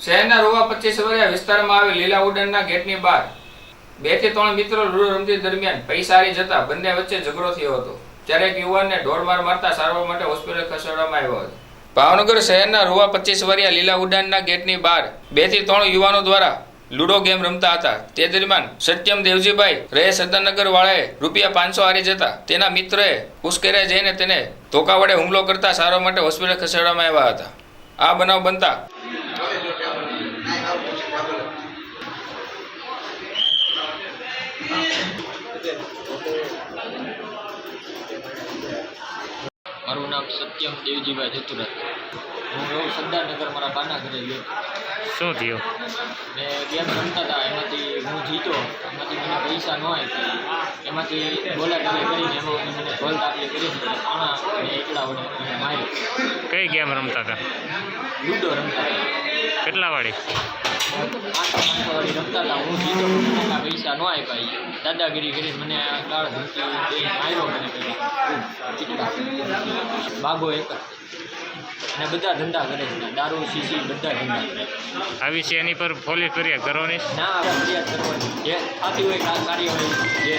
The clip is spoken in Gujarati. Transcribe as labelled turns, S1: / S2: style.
S1: શહેરના રૂવા પચીસ વર્ષીય વિસ્તારમાં આવેલ લીલા ઉડનના ગેટની બહાર બેથી ત્રણ મિત્રો લૂડો રમતી દરમિયાન પૈસા હારી જતા બંને વચ્ચે ઝઘડો થયો હતો. ત્યારે એક યુવાનને ઢોરમાર મારતા સારવાર માટે હોસ્પિટલ ખસેડવામાં આવ્યો હતો. ભાવનગર શહેરના રૂવા પચીસ વર્ષીય લીલા ઉડાનના ગેટની બહાર બેથી ત્રણ યુવાનો દ્વારા લૂડો ગેમ રમતા હતા. તે દરમિયાન સત્યમ દેવજીભાઈ રહે સદનગર વાળાએ રૂપિયા પાંચસો હારી જતા તેના મિત્રએ ઉશ્કેરાઈ જઈને તેને ધોકા વડે હુમલો કરતા સારવાર માટે હોસ્પિટલ ખસેડવામાં આવ્યા હતા. આ બનાવ બનતા
S2: મારું નામ સત્યમ દેવજીભાઈ જતુરા હું રહું સરદારનગર મારા પાના ઘરે ગયો.
S3: શું થયું?
S2: મેં ગેમ રમતા હતા એમાંથી હું જીતો. એમાંથી મને પૈસા ન આપ્યા. એમાંથી બોલા કરી કરીને એમાં મને ભોલ તાપલી કરી પાણા અને એકલા વડે માર્યો.
S3: કઈ ગેમ રમતા હતા?
S2: લૂડો રમતા હતા.
S3: કેટલા વાળી
S2: રમતા હતા. હું જીતો. ન આપ્યા. દાદાગીરી કરી મને આ ગાળ ધમકી દઈને મને પહેલાં બાગો એક અને બધા ધંધા કરે છે. દારૂ શીશી બધા ધંધા કરે
S3: આવી છે એની પર પોલીસ ફરિયાદ કરવાની?
S2: ના ફરિયાદ કરવાની. જે થતી હોય કાર્યવાહી જે